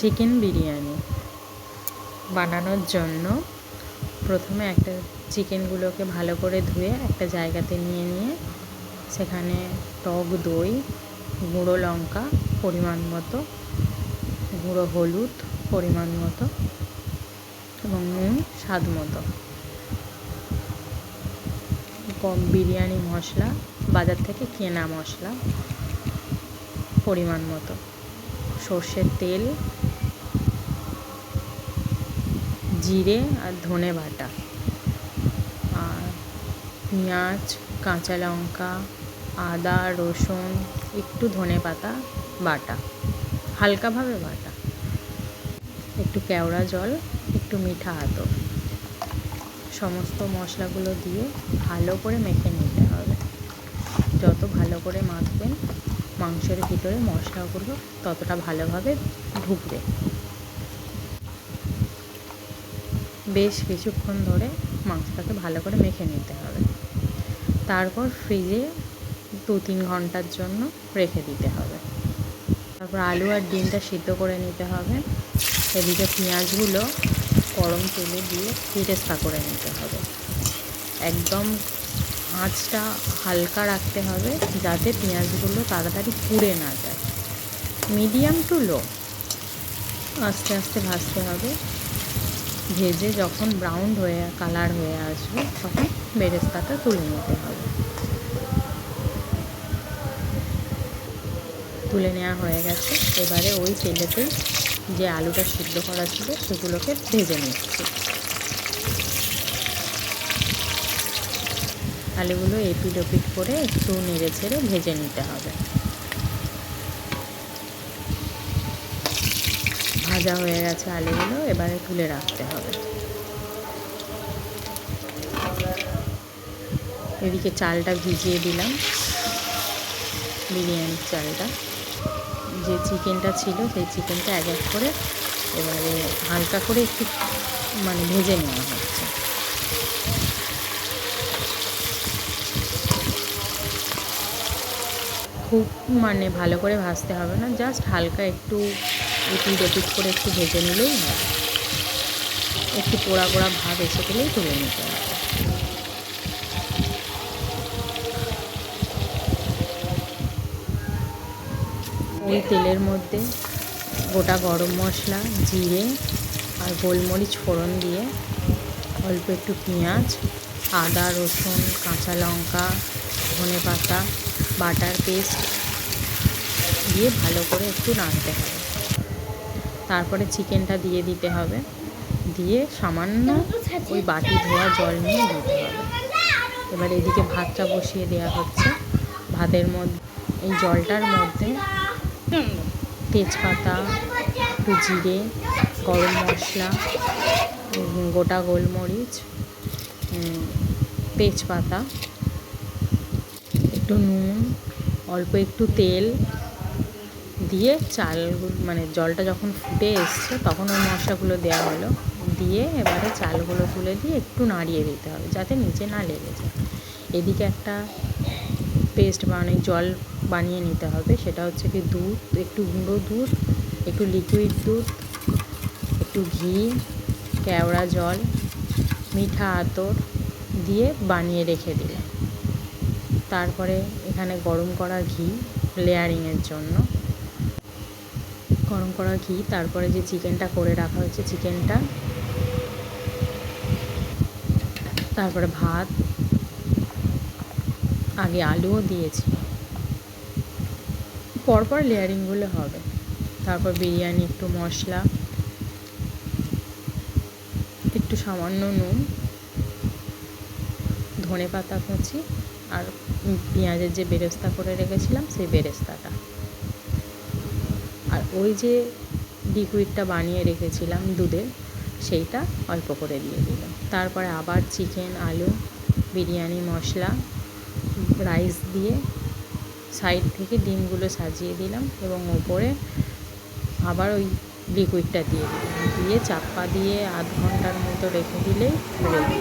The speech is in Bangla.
চিকেন বিরিয়ানি বানানোর জন্য প্রথমে একটা চিকেনগুলোকে ভালো করে ধুয়ে একটা জায়গাতে নিয়ে নিয়ে সেখানে টক দই, গুঁড়ো লঙ্কা, পরিমাণ মতো, গুঁড়ো হলুদ, পরিমাণ মতো এবং নুন স্বাদ মতো। কম বিরিয়ানি মশলা, বাজার থেকে কেনা মশলা, পরিমাণ মতো। সর্ষের তেল জিরে আর ধনে বাটা। আর পেঁয়াজ, কাঁচা লঙ্কা, আদা, রসুন, একটু ধনে পাতা, বাটা। হালকাভাবে বাটা। একটু কেওড়া জল, একটু মিঠা আতর। সমস্ত মশলাগুলো দিয়ে ভালো করে মেখে নিতে হবে। যত ভালো করে মাখবেন, মাংসের ভিতরে মশলাগুলো ততটা ভালোভাবে ঢুকবে। বেশ কিছুক্ষণ ধরে মাংসটাকে ভালো করে মেখে নিতে হবে। তারপর ফ্রিজে দু তিন ঘণ্টার জন্য রেখে দিতে হবে। তারপর আলু আর ডিমটা সিদ্ধ করে নিতে হবে। এদিকে পেঁয়াজগুলো গরম তেলে দিয়ে বেরেস্তা করে নিতে হবে। একদম আঁচটা হালকা রাখতে হবে যাতে পেঁয়াজগুলো তাড়াতাড়ি পুড়ে না যায়। মিডিয়াম টু লো আস্তে আস্তে ভাজতে হবে। ভেজে যখন ব্রাউন হয়ে কালার হয়ে আসবে, তখন বেরেস্তাটা তুলে নিতে হবে। তুলে নেওয়া হয়ে গেছে। এবারে ওই তেলেতেই যে আলুটা সিদ্ধ করা ছিল, সেগুলোকে ভেজে নিচ্ছি। আলুগুলো এপিট ওপিট করে একটু নেড়ে ছেড়ে ভেজে নিতে হবে। ভাজা হয়ে গেছে আলুগুলো, এবারে তুলে রাখতে হবে। এদিকে চালটা ভিজিয়ে দিলাম, বিরিয়ানির চালটা। যে চিকেনটা ছিল, সেই চিকেনটা এক এক করে এবারে হালকা করে একটু মানে ভেজে নেওয়া হচ্ছে। খুব মানে ভালো করে ভাজতে হবে না, জাস্ট হালকা একটু এপিট এপিট করে একটু ভেজে নিলেই হবে একটু পোড়া পোড়া ভাব এসে গেলেই তুলে নিতে হবে। ওই তেলের মধ্যে গোটা গরম মশলা, জিরে আর গোলমরিচ ফোড়ন দিয়ে অল্প একটু পেঁয়াজ, আদা, রসুন, কাঁচা লঙ্কা, ধনে পাতা, বাটার পেস্ট দিয়ে ভালো করে একটু নাড়তে হবে। তারপরে চিকেনটা দিয়ে দিতে হবে। দিয়ে সামান্য ওই বাটি ধোয়া জল নিয়ে দিতে হবে। এবার এদিকে ভাতটা বসিয়ে দেওয়া হচ্ছে। ভাতের মধ্যে এই জলটার মধ্যে তেজপাতা একটু জিরে গরম মশলা গোটা গোলমরিচ তেজপাতা একটু নুন অল্প একটু তেল দিয়ে চাল মানে জলটা যখন ফুটে এসছে, তখন ওই মশলাগুলো দেওয়া হলো। দিয়ে এবারে চালগুলো তুলে দিয়ে একটু নাড়িয়ে দিতে হবে, যাতে নিচে না লেগে যায়। এদিকে একটা পেস্ট মানে জল বানিয়ে নিতে হবে, সেটা হচ্ছে কি দুধ, একটু গুঁড়ো দুধ, একটু লিকুইড দুধ, একটু ঘি, কেওড়া জল, মিঠা আতর দিয়ে বানিয়ে রেখে দিলাম। তারপরে এখানে গরম করা ঘি লেয়ারিংয়ের জন্য। গরম করা ঘি, তারপরে যে চিকেনটা করে রাখা হয়েছে চিকেনটা, তারপরে ভাত, আগে আলুও দিয়েছি। পরপর লেয়ারিংগুলো হবে। তারপর বিরিয়ানি, একটু মশলা, একটু সামান্য নুন ধনে পাতা কুচি, আর পেঁয়াজের যে বেরেস্তা করে রেখেছিলাম, সেই বেরেস্তাটা। আর ওই যে লিকুইডটা বানিয়ে রেখেছিলাম দুধের সেইটা অল্প করে দিয়ে দিলাম। তারপরে আবার চিকেন আলু, বিরিয়ানি, মশলা রাইস দিয়ে সাইড থেকে ডিমগুলো সাজিয়ে দিলাম এবং ওপরে আবার ওই লিকুইডটা দিয়ে দিলাম। দিয়ে চাপা দিয়ে আধ ঘণ্টার মতো রেখে দিলেই বিরিয়ানি